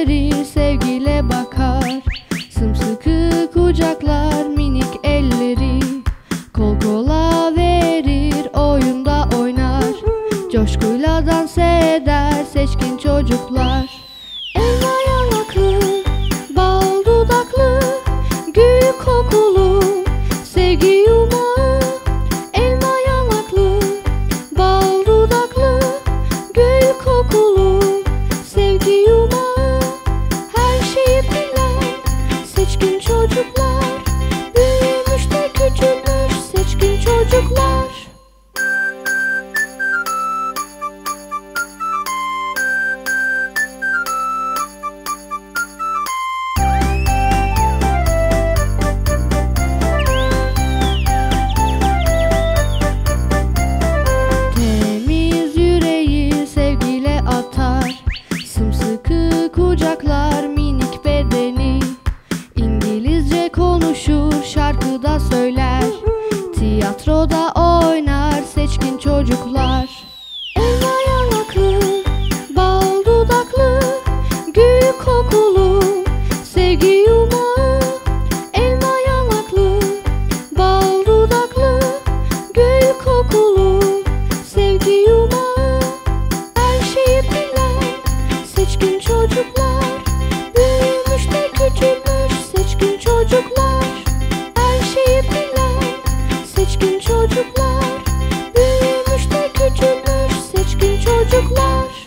gözleri sevgiyle bakar. Sımsıkı kucaklar minik elleri Kol kola verir oyunda oynar. Coşkuyla dans eder seçkin çocuklar. Kucaklar minik bedeni. İngilizce konuşur şarkıda söyler seçkin